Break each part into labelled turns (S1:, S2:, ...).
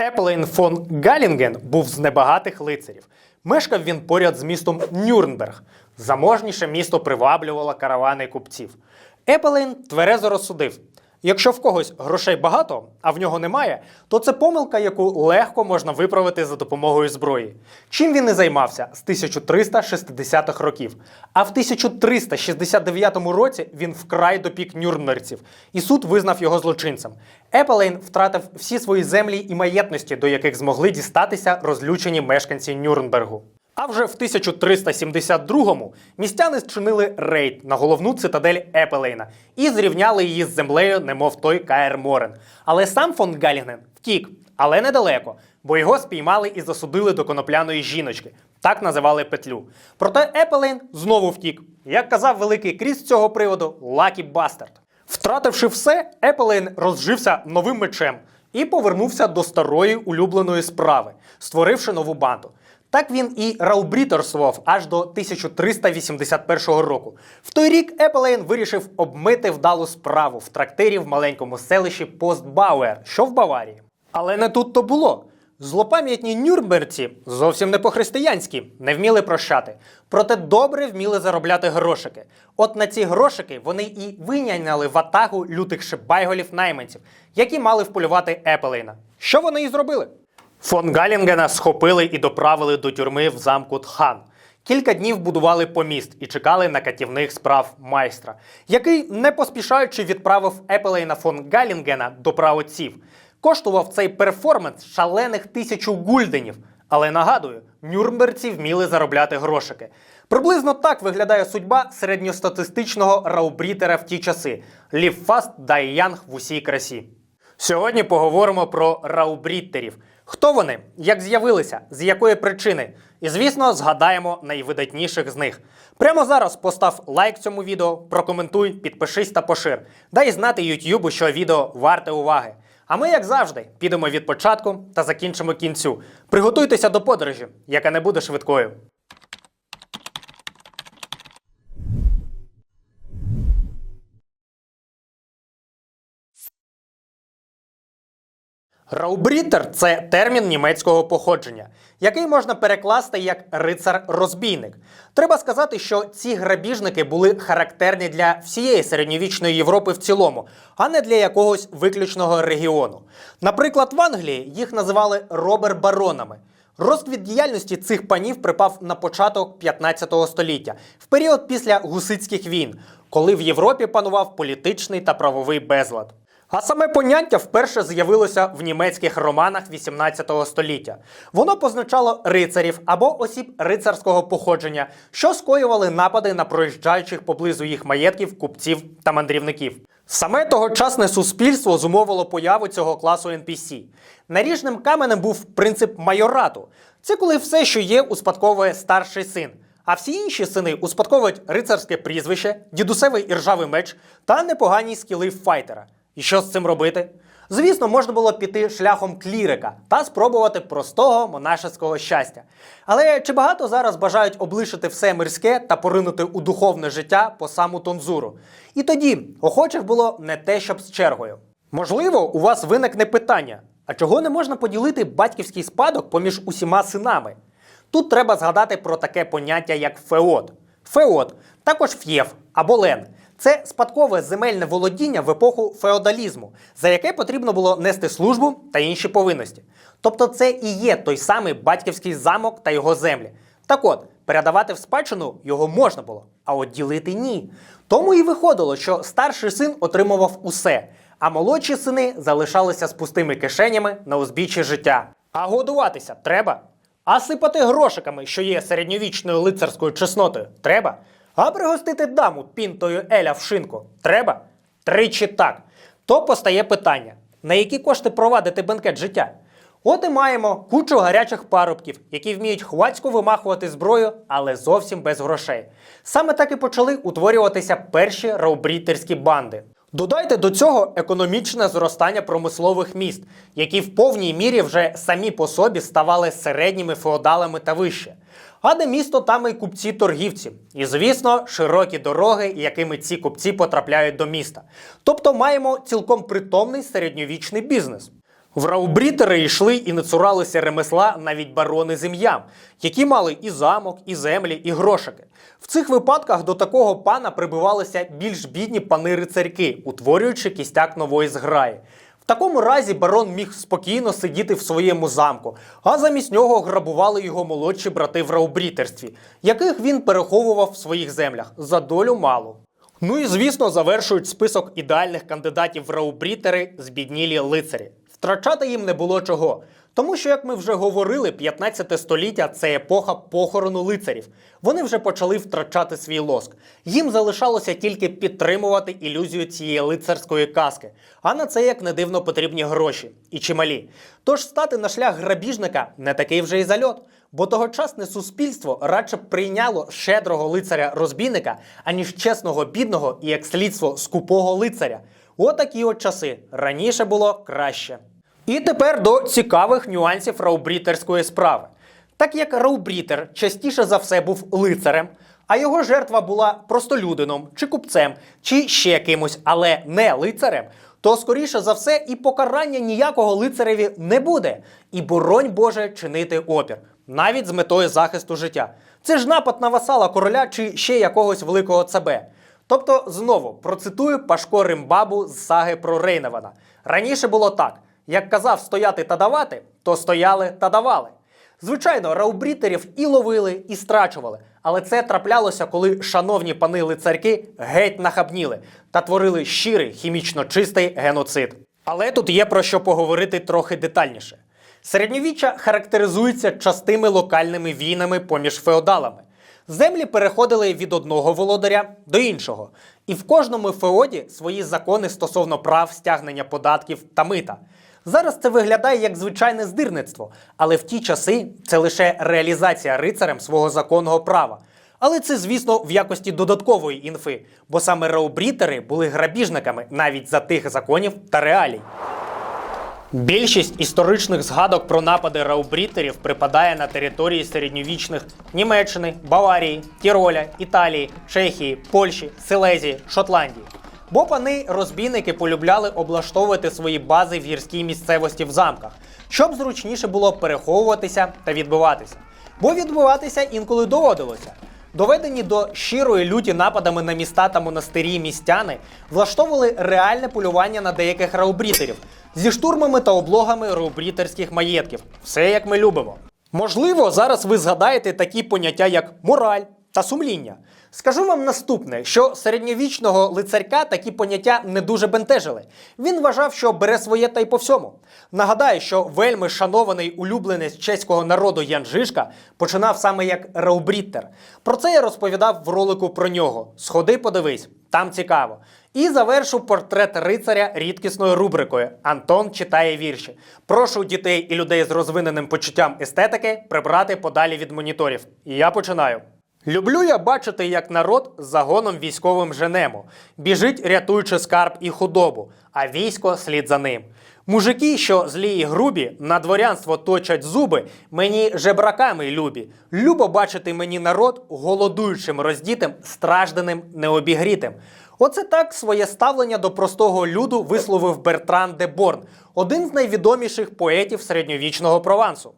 S1: Епелейн фон Галінген був з небагатих лицарів. Мешкав він поряд з містом Нюрнберг. Заможніше місто приваблювало каравани купців. Еплейн тверезо розсудив: якщо в когось грошей багато, а в нього немає, то це помилка, яку легко можна виправити за допомогою зброї. Чим він і займався з 1360-х років. А в 1369 році він вкрай допік нюрнберців, і суд визнав його злочинцем. Епелейн втратив всі свої землі і маєтності, до яких змогли дістатися розлючені мешканці Нюрнбергу. А вже в 1372-му містяни зчинили рейд на головну цитадель Епелейна і зрівняли її з землею, немов той Каер Морен. Але сам фон Галінген втік, але недалеко, бо його спіймали і засудили до конопляної жіночки. Так називали петлю. Проте Епелейн знову втік. Як казав великий кріс з цього приводу, Лакі Бастард. Втративши все, Епелейн розжився новим мечем і повернувся до старої улюбленої справи, створивши нову банду. Так він і раубріторствував аж до 1381 року. В той рік Епелейн вирішив обмити вдалу справу в трактирі в маленькому селищі Постбауер, що в Баварії. Але не тут то було. Злопам'ятні нюрнберці, зовсім не по-християнськи, не вміли прощати. Проте добре вміли заробляти грошики. От на ці грошики вони і виняняли в атагу лютих шибайголів найманців, які мали вполювати Епелейна. Що вони і зробили? Фон Галінгена схопили і доправили до тюрми в замку Тхан. Кілька днів будували поміст і чекали на катівних справ майстра, який, не поспішаючи, відправив Епелейна фон Галінгена до праотців. Коштував цей перформанс шалених тисячу гульденів. Але нагадую, нюрнберці вміли заробляти грошики. Приблизно так виглядає судьба середньостатистичного раубрітера в ті часи. Лів фаст дай в усій красі. Сьогодні поговоримо про раубріттерів. Хто вони, як з'явилися, з якої причини? І звісно, згадаємо найвидатніших з них. Прямо зараз постав лайк цьому відео, прокоментуй, підпишись та пошир. Дай знати Ютубу, що відео варте уваги. А ми, як завжди, підемо від початку та закінчимо кінцю. Приготуйтеся до подорожі, яка не буде швидкою. Раубрітер це термін німецького походження, який можна перекласти як рицар-розбійник. Треба сказати, що ці грабіжники були характерні для всієї середньовічної Європи в цілому, а не для якогось виключного регіону. Наприклад, в Англії їх називали робер-баронами. Розквіт діяльності цих панів припав на початок 15 століття, в період після гусицьких війн, коли в Європі панував політичний та правовий безлад. А саме поняття вперше з'явилося в німецьких романах 18 століття. Воно позначало рицарів або осіб рицарського походження, що скоювали напади на проїжджаючих поблизу їх маєтків, купців та мандрівників. Саме тогочасне суспільство зумовило появу цього класу NPC. Наріжним каменем був принцип майорату. Це коли все, що є, успадковує старший син. А всі інші сини успадковують рицарське прізвище, дідусевий іржавий меч та непогані скіли файтера. І що з цим робити? Звісно, можна було піти шляхом клірика та спробувати простого монашеського щастя. Але чи багато зараз бажають облишити все мирське та поринути у духовне життя по саму тонзуру? І тоді охочих було не те, щоб з чергою. Можливо, у вас виникне питання: а чого не можна поділити батьківський спадок поміж усіма синами? Тут треба згадати про таке поняття, як феод. Феод, також ф'єв або лен. Це спадкове земельне володіння в епоху феодалізму, за яке потрібно було нести службу та інші повинності. Тобто це і є той самий батьківський замок та його землі. Так от, передавати в спадщину його можна було, а от ділити ні. Тому і виходило, що старший син отримував усе, а молодші сини залишалися з пустими кишенями на узбіччі життя. А годуватися треба. А сипати грошиками, що є середньовічною лицарською чеснотою, треба. А пригостити даму пінтою Еля в шинку треба? Тричі так. То постає питання: на які кошти провадити бенкет життя? От і маємо кучу гарячих парубків, які вміють хвацько вимахувати зброю, але зовсім без грошей. Саме так і почали утворюватися перші раубрітерські банди. Додайте до цього економічне зростання промислових міст, які в повній мірі вже самі по собі ставали середніми феодалами та вище. А де місто, там і купці-торгівці. І, звісно, широкі дороги, якими ці купці потрапляють до міста. Тобто маємо цілком притомний середньовічний бізнес. В раубрітери йшли і не цуралися ремесла навіть барони з ім'ям, які мали і замок, і землі, і грошики. В цих випадках до такого пана прибивалися більш бідні пани-рицарьки, утворюючи кістяк нової зграї. В такому разі барон міг спокійно сидіти в своєму замку, а замість нього грабували його молодші брати в раубрітерстві, яких він переховував в своїх землях за долю малу. Ну і звісно, завершують список ідеальних кандидатів в раубрітери збіднілі лицарі. Втрачати їм не було чого. Тому що, як ми вже говорили, 15 століття це епоха похорону лицарів. Вони вже почали втрачати свій лоск. Їм залишалося тільки підтримувати ілюзію цієї лицарської казки. А на це, як не дивно, потрібні гроші і чималі. Тож стати на шлях грабіжника не такий вже й зальот. Бо тогочасне суспільство радше прийняло щедрого лицаря-розбійника, аніж чесного бідного і як слідство скупого лицаря. Отакі от часи. Раніше було краще. І тепер до цікавих нюансів раубрітерської справи. Так як раубрітер частіше за все був лицарем, а його жертва була простолюдином чи купцем, чи ще кимось, але не лицарем, то скоріше за все і покарання ніякого лицареві не буде. І боронь Боже чинити опір, навіть з метою захисту життя. Це ж напад на васала короля чи ще якогось великого цабе. Тобто, знову процитую Пашко Римбабу з саги про Рейневана. Раніше було так: як казав стояти та давати, то стояли та давали. Звичайно, раубрітерів і ловили, і страчували, але це траплялося, коли шановні пани лицарки геть нахабніли та творили щирий хімічно чистий геноцид. Але тут є про що поговорити трохи детальніше. Середньовіччя характеризується частими локальними війнами поміж феодалами. Землі переходили від одного володаря до іншого, і в кожному феоді свої закони стосовно прав стягнення податків та мита. Зараз це виглядає як звичайне здирництво, але в ті часи це лише реалізація рицарем свого законного права. Але це, звісно, в якості додаткової інфи, бо саме раубрітери були грабіжниками навіть за тих законів та реалій. Більшість історичних згадок про напади раубрітерів припадає на території середньовічних Німеччини, Баварії, Тіроля, Італії, Чехії, Польщі, Силезії, Шотландії. Бо пани розбійники полюбляли облаштовувати свої бази в гірській місцевості в замках, щоб зручніше було переховуватися та відбиватися. Бо відбиватися інколи доводилося. Доведені до щирої люті нападами на міста та монастирі містяни влаштовували реальне полювання на деяких раубрітерів зі штурмами та облогами раубрітерських маєтків. Все як ми любимо. Можливо, зараз ви згадаєте такі поняття, як мораль та сумління. Скажу вам наступне, що середньовічного лицарька такі поняття не дуже бентежили. Він вважав, що бере своє та й по всьому. Нагадаю, що вельми шанований улюбленець чеського народу Ян Жишка починав саме як раубріттер. Про це я розповідав в ролику про нього. Сходи, подивись, там цікаво. І завершу портрет рицаря рідкісною рубрикою Антон читає вірші. Прошу дітей і людей з розвиненим почуттям естетики прибрати подалі від моніторів. І я починаю. Люблю я бачити, як народ загоном військовим женемо, біжить, рятуючи скарб і худобу, а військо слід за ним. Мужики, що злі і грубі, на дворянство точать зуби, мені жебраками любі. Любо бачити мені народ голодуючим, роздітим, стражданим, необігрітим. Оце так своє ставлення до простого люду висловив Бертран де Борн, один з найвідоміших поетів середньовічного Провансу.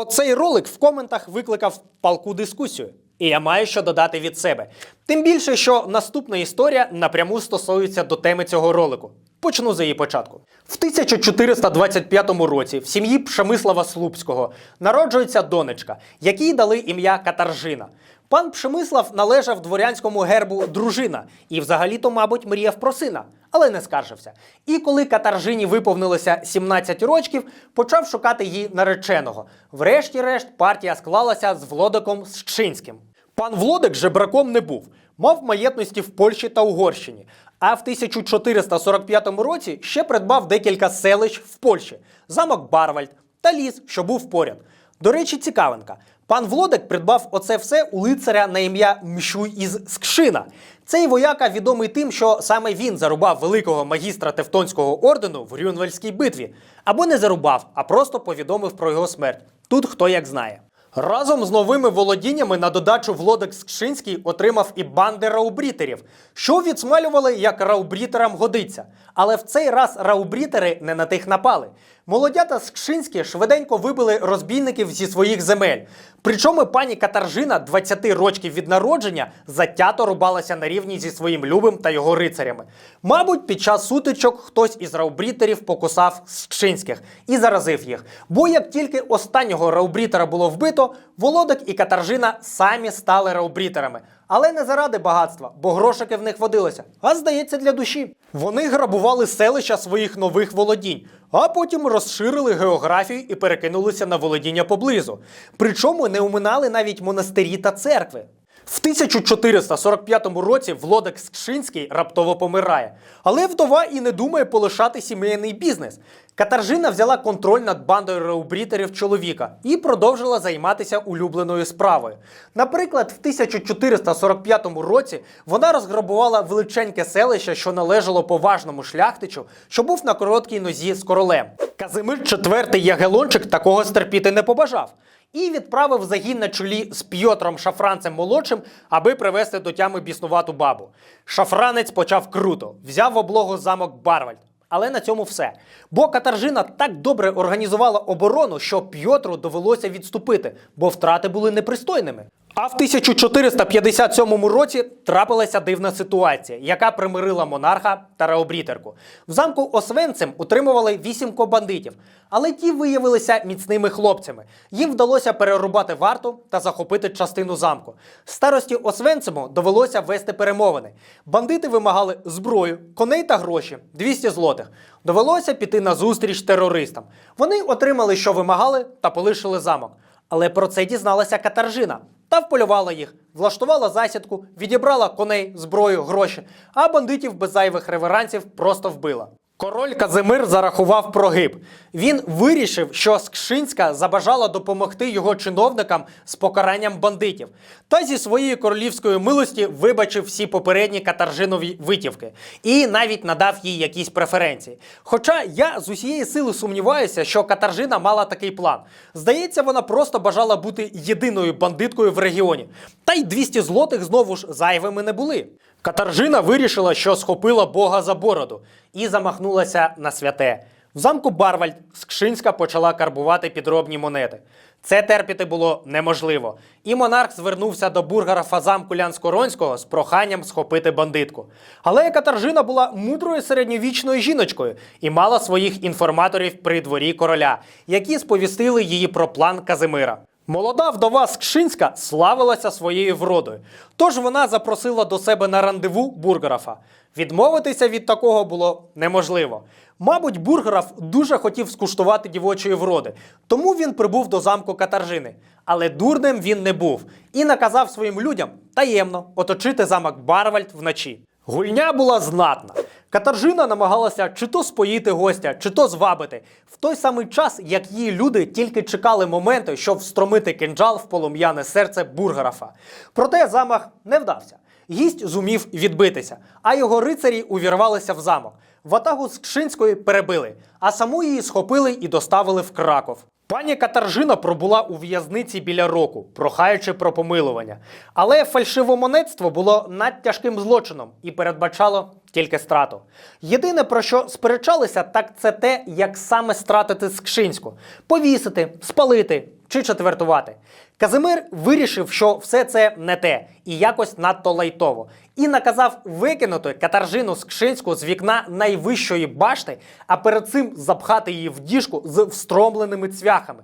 S1: Оцей ролик в коментах викликав палку дискусію. І я маю що додати від себе. Тим більше, що наступна історія напряму стосується до теми цього ролику. Почну з її початку. В 1425 році в сім'ї Пшемислава Слупського народжується донечка, якій дали ім'я Катаржина. Пан Пшемислав належав дворянському гербу дружина і взагалі-то, мабуть, мріяв про сина, але не скаржився. І коли Катаржині виповнилося 17 років, почав шукати її нареченого. Врешті-решт партія склалася з Влодиком Щинським. Пан Влодик жебраком не був, мав маєтності в Польщі та Угорщині. А в 1445 році ще придбав декілька селищ в Польщі, замок Барвальд та ліс, що був поряд. До речі, цікавинка. Пан Влодик придбав оце все у лицаря на ім'я Мщуй із Скшина. Цей вояка відомий тим, що саме він зарубав великого магістра Тевтонського ордену в Рюнвельській битві. Або не зарубав, а просто повідомив про його смерть. Тут хто як знає. Разом з новими володіннями на додачу Володик Скшинський отримав і банди раубрітерів, що відсмалювали, як раубрітерам годиться. Але в цей раз раубрітери не на тих напали. Молодята Скшинські швиденько вибили розбійників зі своїх земель. Причому пані Катаржина, 20 років від народження, затято рубалася на рівні зі своїм любим та його рицарями. Мабуть, під час сутичок хтось із раубрітерів покусав Скшинських і заразив їх. Бо як тільки останнього раубрітера було вбито, Володик і Катаржина самі стали раубрітерами. Але не заради багатства, бо грошики в них водилися, а здається, для душі. Вони грабували селища своїх нових володінь, а потім розширили географію і перекинулися на володіння поблизу. Причому не уминали навіть монастирі та церкви. В 1445 році Влодик Скшинський раптово помирає, але вдова і не думає полишати сімейний бізнес. Катаржина взяла контроль над бандою реубрітерів чоловіка і продовжила займатися улюбленою справою. Наприклад, в 1445 році вона розграбувала величеньке селище, що належало поважному шляхтичу, що був на короткій нозі з королем. Казимир IV Ягелончик такого стерпіти не побажав і відправив загін на чолі з Пьотром Шафранцем молодшим, аби привести до тями біснувату бабу. Шафранець почав круто, взяв в облогу замок Барвальд. Але на цьому все. Бо Катаржина так добре організувала оборону, що Пьотру довелося відступити, бо втрати були непристойними. А в 1457 році трапилася дивна ситуація, яка примирила монарха та реобрітерку. В замку Освенцим утримували вісім бандитів, але ті виявилися міцними хлопцями. Їм вдалося перерубати варту та захопити частину замку. Старості Освенциму довелося вести перемовини. Бандити вимагали зброю, коней та гроші 200 злотих. Довелося піти на зустріч терористам. Вони отримали, що вимагали, та полишили замок. Але про це дізналася Катаржина та вполювала їх, влаштувала засідку, відібрала коней, зброю, гроші, а бандитів без зайвих реверансів просто вбила. Король Казимир зарахував прогиб. Він вирішив, що Скшинська забажала допомогти його чиновникам з покаранням бандитів, та зі своєї королівської милості вибачив всі попередні катаржинові витівки і навіть надав їй якісь преференції. Хоча я з усієї сили сумніваюся, що катаржина мала такий план. Здається, вона просто бажала бути єдиною бандиткою в регіоні. Та й 200 злотих знову ж зайвими не були. Катаржина вирішила, що схопила Бога за бороду і замахнулася на святе. В замку Барвальд Скшинська почала карбувати підробні монети. Це терпіти було неможливо. І монарх звернувся до бургера замку Лянскоронського з проханням схопити бандитку. Але Катаржина була мудрою середньовічною жіночкою і мала своїх інформаторів при дворі короля, які сповістили її про план Казимира. Молода вдова Скшинська славилася своєю вродою, тож вона запросила до себе на рандеву бурграфа. Відмовитися від такого було неможливо. Мабуть, бурграф дуже хотів скуштувати дівочої вроди, тому він прибув до замку Катаржини. Але дурним він не був і наказав своїм людям таємно оточити замок Барвальд вночі. Гульня була знатна. Катаржина намагалася чи то споїти гостя, чи то звабити в той самий час, як її люди тільки чекали моменту, щоб встромити кинджал в полум'яне серце бурграфа. Проте замах не вдався. Гість зумів відбитися, а його рицарі увірвалися в замок. Ватагу з Кшинської перебили, а саму її схопили і доставили в Краков. Пані Катаржина пробула у в'язниці біля року, прохаючи про помилування. Але фальшивомонетство було надтяжким злочином і передбачало тільки страту. Єдине про що сперечалися, так це те, як саме стратити Скшинську: повісити, спалити чи четвертувати. Казимир вирішив, що все це не те і якось надто лайтово, і наказав викинути катаржину Скшинську з вікна найвищої башти, а перед цим запхати її в діжку з встромленими цвяхами.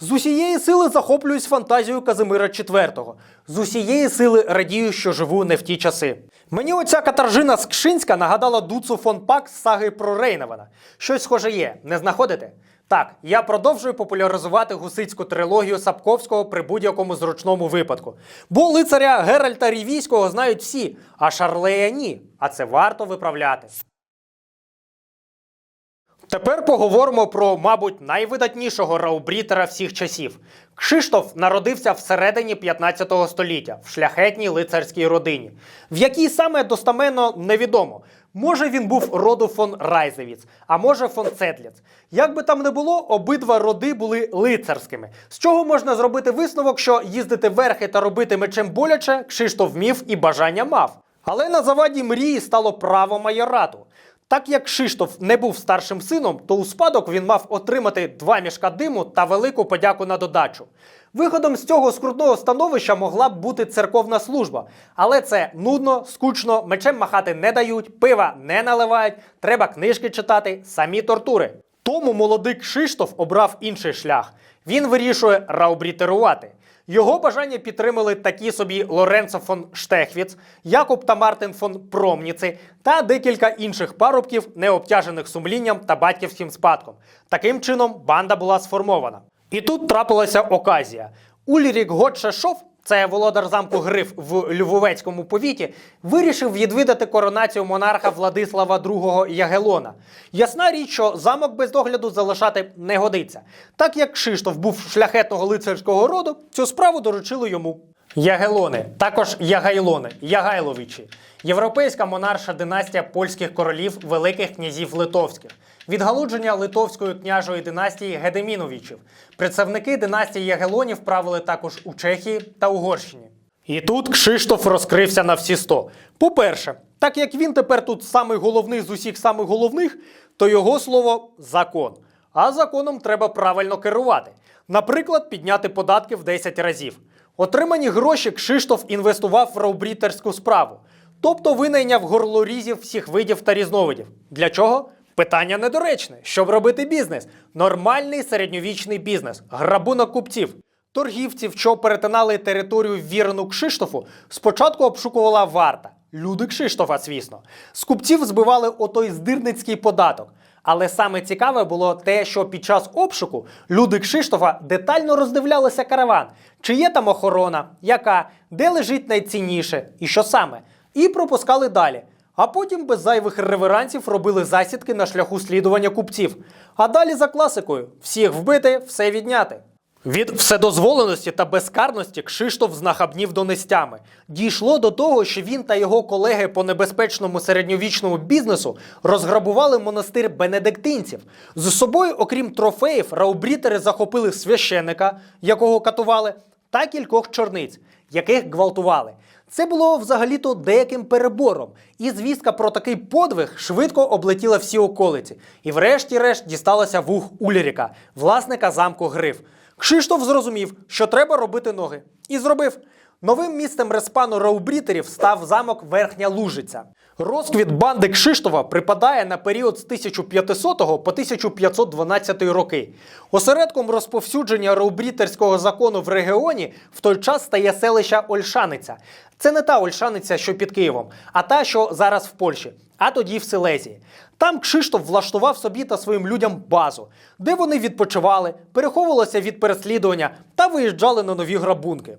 S1: З усієї сили захоплююсь фантазією Казимира IV. З усієї сили радію, що живу не в ті часи. Мені оця катаржина Скшинська нагадала Дуцу фон Пак з саги про Рейневана. Щось схоже є, не знаходите? Так, я продовжую популяризувати гусицьку трилогію Сапковського при будь-якому зручному випадку. Бо лицаря Геральта Рівійського знають всі, а Шарлея ні. А це варто виправляти. Тепер поговоримо про, мабуть, найвидатнішого раубрітера всіх часів. Кшиштоф народився всередині 15 століття в шляхетній лицарській родині, в якій саме достаменно невідомо. Може він був роду фон Райзевіц, а може фон Цетліц. Як би там не було, обидва роди були лицарськими. З чого можна зробити висновок, що їздити верхи та робити мечем боляче Кшиштоф вмів і бажання мав. Але на заваді мрії стало право майорату. Так як Кшиштоф не був старшим сином, то у спадок він мав отримати два мішка диму та велику подяку на додачу. Виходом з цього скрутного становища могла б бути церковна служба, але це нудно, скучно, мечем махати не дають, пива не наливають, треба книжки читати, самі тортури. Тому молодий Кшиштоф обрав інший шлях. Він вирішує раубрітерувати. Його бажання підтримали такі собі Лоренцо фон Штехвіц, Якуб та Мартин фон Промніци та декілька інших парубків, не обтяжених сумлінням та батьківським спадком. Таким чином банда була сформована. І тут трапилася оказія. Ульрік Готшешов, це володар замку Гриф в Львовецькому повіті, вирішив відвідати коронацію монарха Владислава II Ягелона. Ясна річ, що замок без догляду залишати не годиться. Так як Кшиштоф був шляхетного лицарського роду, цю справу доручили йому. Ягелони, також Ягайлони, Ягайловичі, європейська монарша династія польських королів, великих князів литовських, відгалудження литовської княжої династії Гедеміновичів. Представники династії Ягелонів правили також у Чехії та Угорщині. І тут Кшиштоф розкрився на всі сто. По-перше, так як він тепер тут самий головний з усіх самих головних, то його слово закон. А законом треба правильно керувати. Наприклад, підняти податки в 10 разів. Отримані гроші Кшиштоф інвестував в раубрітерську справу, тобто винайняв горлорізів всіх видів та різновидів. Для чого? Питання недоречне. Щоб робити бізнес? Нормальний середньовічний бізнес, грабунок купців. Торгівців, що перетинали територію вірену Кшиштофу, спочатку обшукувала варта. Люди Кшиштофа, звісно. З купців збивали отой здирницький податок. Але саме цікаве було те, що під час обшуку люди Кшиштофа детально роздивлялися караван, чи є там охорона, яка, де лежить найцінніше і що саме, і пропускали далі. А потім без зайвих реверансів робили засідки на шляху слідування купців. А далі за класикою: всіх вбити, все відняти. Від вседозволеності та безкарності Кшиштоф знахабнів донестями. Дійшло до того, що він та його колеги по небезпечному середньовічному бізнесу розграбували монастир бенедиктинців. З собою, окрім трофеїв, раубрітери захопили священика, якого катували, та кількох чорниць, яких гвалтували. Це було взагалі-то деяким перебором, і звістка про такий подвиг швидко облетіла всі околиці. І врешті-решт дісталася вух Ульріка, власника замку Гриф. Кшиштоф зрозумів, що треба робити ноги, і зробив. Новим місцем респану раубрітерів став замок Верхня Лужиця. Розквіт банди Кшиштова припадає на період з 1500 по 1512 роки. Осередком розповсюдження раубрітерського закону в регіоні в той час стає селища Ольшаниця. Це не та Ольшаниця, що під Києвом, а та, що зараз в Польщі, а тоді в Силезії. Там Кшиштоф влаштував собі та своїм людям базу, де вони відпочивали, переховувалися від переслідування та виїжджали на нові грабунки.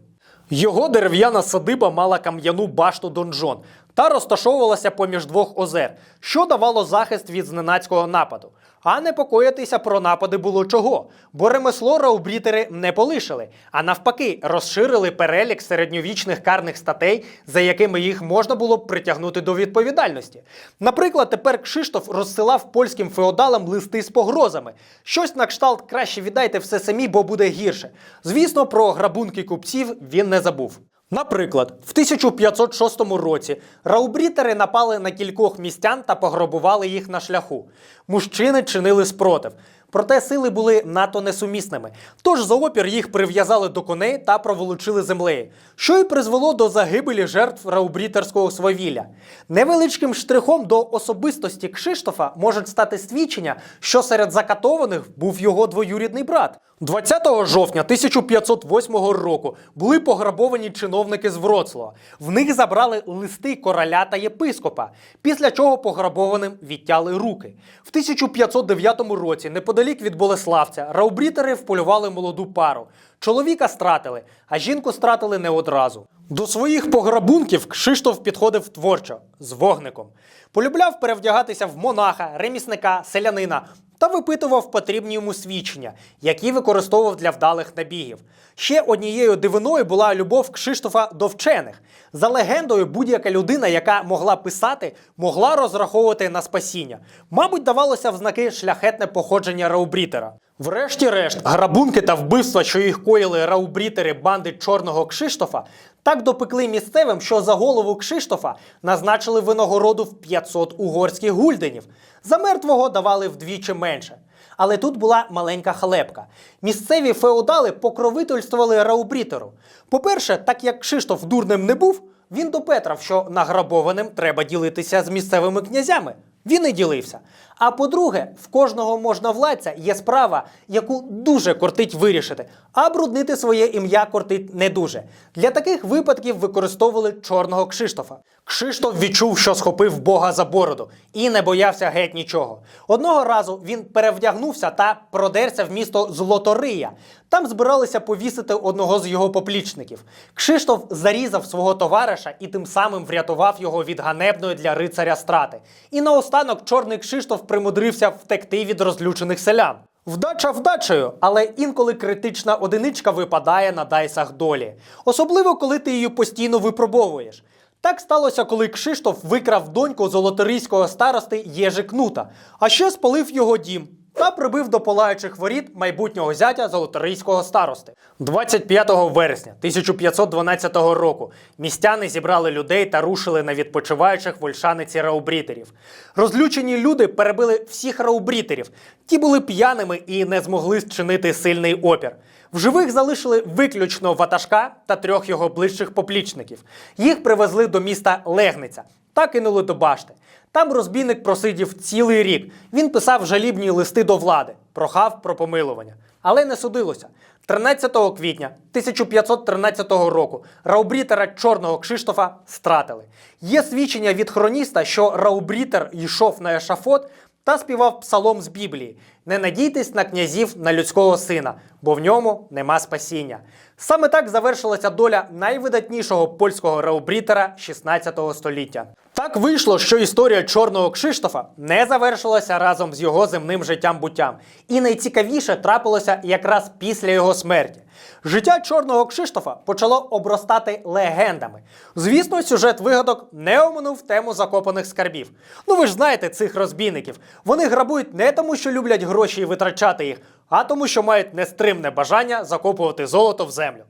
S1: Його дерев'яна садиба мала кам'яну башту донжон та розташовувалася поміж двох озер, що давало захист від зненацького нападу. А непокоїтися про напади було чого, бо ремесло раубрітери не полишили, а навпаки, розширили перелік середньовічних карних статей, за якими їх можна було б притягнути до відповідальності. Наприклад, тепер Кшиштоф розсилав польським феодалам листи з погрозами. Щось на кшталт краще віддайте все самі, бо буде гірше. Звісно, про грабунки купців він не забув. Наприклад, в 1506 році раубрітери напали на кількох містян та пограбували їх на шляху. Мужчини чинили спротив. Проте сили були надто несумісними. Тож за опір їх прив'язали до коней та проволочили землею, що й призвело до загибелі жертв раубрітерського свавілля. Невеличким штрихом до особистості Кшиштофа можуть стати свідчення, що серед закатованих був його двоюрідний брат. 20 жовтня 1508 року були пограбовані чиновники з Вроцлава. В них забрали листи короля та єпископа, після чого пограбованим відтяли руки. В 1509 році, неподалік від Болеславця, раубрітери вполювали молоду пару. Чоловіка стратили, а жінку стратили не одразу. До своїх пограбунків Кшиштоф підходив творчо з вогником. Полюбляв перевдягатися в монаха, ремісника, селянина та випитував потрібні йому свідчення, які використовував для вдалих набігів. Ще однією дивиною була любов Кшиштофа до вчених. За легендою, будь-яка людина, яка могла писати, могла розраховувати на спасіння. Мабуть, давалося в знаки шляхетне походження Раубрітера. Врешті-решт, грабунки та вбивства, що їх коїли раубрітери банди чорного Кшиштофа, так допекли місцевим, що за голову Кшиштофа назначили винагороду в 500 угорських гульденів. За мертвого давали вдвічі менше. Але тут була маленька халепка. Місцеві феодали покровительствували Раубрітеру. По-перше, так як Кшиштоф дурним не був, він допетрав, що награбованим треба ділитися з місцевими князями. Він і ділився. А по-друге, в кожного можновладця є справа, яку дуже кортить вирішити, а бруднити своє ім'я кортить не дуже. Для таких випадків використовували чорного Кшиштофа. Кшиштоф відчув, що схопив Бога за бороду, і не боявся геть нічого. Одного разу він перевдягнувся та продерся в місто Злотория. Там збиралися повісити одного з його поплічників. Кшиштоф зарізав свого товариша і тим самим врятував його від ганебної для рицаря страти. І наостанок чорний Кшиштоф примудрився втекти від розлючених селян. Вдача вдачею, але інколи критична одиничка випадає на дайсах долі, особливо коли ти її постійно випробовуєш. Так сталося, коли Кшиштоф викрав доньку золоторийського старости Єжи Кнута, а ще спалив його дім та прибив до палаючих воріт майбутнього зятя золоторийського старости. 25 вересня 1512 року містяни зібрали людей та рушили на відпочиваючих в Ольшаниці раубрітерів. Розлючені люди перебили всіх раубрітерів. Ті були п'яними і не змогли зчинити сильний опір. В живих залишили виключно ватажка та трьох його ближчих поплічників. Їх привезли до міста Легниця та кинули до башти. Там розбійник просидів цілий рік. Він писав жалібні листи до влади, прохав про помилування. Але не судилося. 13 квітня 1513 року раубрітера чорного Кшиштофа стратили. Є свідчення від хроніста, що раубрітер йшов на ешафот та співав псалом з Біблії: Не надійтесь на князів на людського сина, бо в ньому нема спасіння. Саме так завершилася доля найвидатнішого польського раубрітера 16 століття. Так вийшло, що історія чорного Кшиштофа не завершилася разом з його земним життям буттям. І найцікавіше трапилося якраз після його смерті. Життя чорного Кшиштофа почало обростати легендами. Звісно, сюжет вигадок не оминув тему закопаних скарбів. Ну ви ж знаєте цих розбійників. Вони грабують не тому, що люблять гроші і витрачати їх, а тому, що мають нестримне бажання закопувати золото в землю.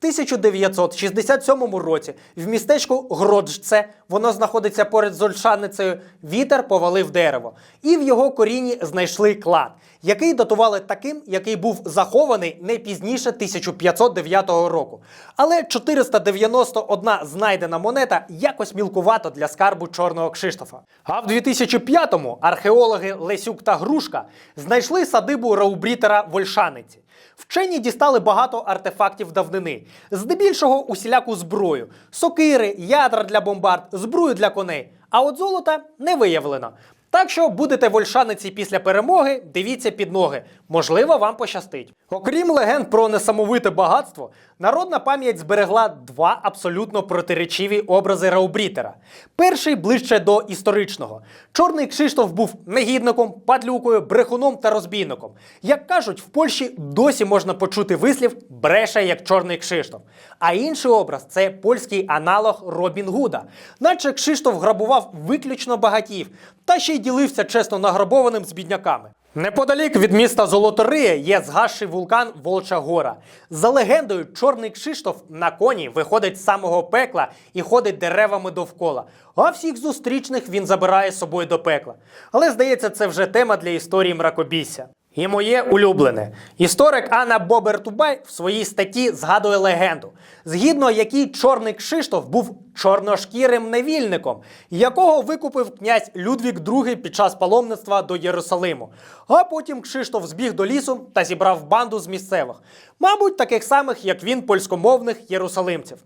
S1: В 1967 році в містечку Гроджце, воно знаходиться поряд з Ольшаницею, вітер повалив дерево, і в його корінні знайшли клад, який датували таким, який був захований не пізніше 1509 року. Але 491 знайдена монета якось мілкувато для скарбу чорного Кшиштофа. А в 2005-му археологи Лесюк та Грушка знайшли садибу Раубрітера в Ольшаниці. Вчені дістали багато артефактів давнини, здебільшого усіляку зброю: сокири, ядра для бомбард, зброю для коней. А от золота не виявлено. Так що будете в Ольшаниці після перемоги, дивіться під ноги. Можливо, вам пощастить. Окрім легенд про несамовите багатство, народна пам'ять зберегла два абсолютно протиречиві образи Раубрітера. Перший ближче до історичного. Чорний Кшиштоф був негідником, падлюкою, брехуном та розбійником. Як кажуть, в Польщі досі можна почути вислів бреше як чорний Кшиштоф. А інший образ це польський аналог Робін Гуда. Наче Кшиштоф грабував виключно багатів, та ще й ділився чесно награбованим з бідняками. Неподалік від міста Золотория є згасший вулкан Волча Гора. За легендою, чорний Кшиштоф на коні виходить з самого пекла і ходить деревами довкола. А всіх зустрічних він забирає з собою до пекла. Але здається, це вже тема для історії мракобісся. І моє улюблене. Історик Анна Бобертубай в своїй статті згадує легенду, згідно якій чорний Кшиштоф був чорношкірим невільником, якого викупив князь Людвік II під час паломництва до Єрусалиму. А потім Кшиштоф збіг до лісу та зібрав банду з місцевих, мабуть, таких самих, як він, польськомовних єрусалимців.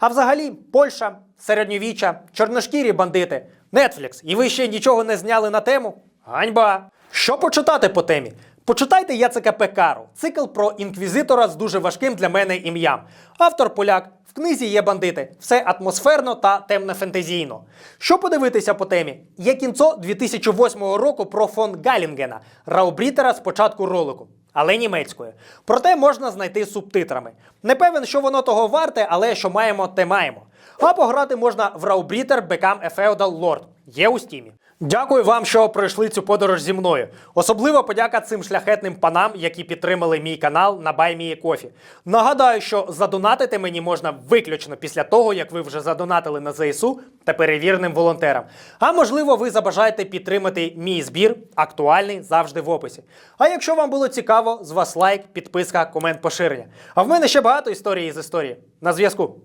S1: А взагалі, Польща, середньовіччя, чорношкірі бандити, Нетфлікс, і ви ще нічого не зняли на тему? Ганьба! Що почитати по темі? Почитайте Яцека Пекару, цикл про інквізитора з дуже важким для мене ім'ям. Автор поляк, В книзі є бандити, все атмосферно та темно-фентезійно. Що подивитися по темі? Є кінцо 2008 року про фон Галінгена, раубрітера з початку ролику, але німецькою. Проте можна знайти субтитрами. Не певен, що воно того варте, але що маємо, те маємо. А пограти можна в Раубрітер a Feudal Lord. Є у стімі. Дякую вам, що пройшли цю подорож зі мною. Особливо подяка цим шляхетним панам, які підтримали мій канал на BuyMeACoffee. Нагадаю, що задонатити мені можна виключно після того, як ви вже задонатили на ЗСУ та перевіреним волонтерам. А можливо, ви забажаєте підтримати мій збір, актуальний завжди в описі. А якщо вам було цікаво, з вас лайк, підписка, комент, поширення. А в мене ще багато історій з історії. На зв'язку.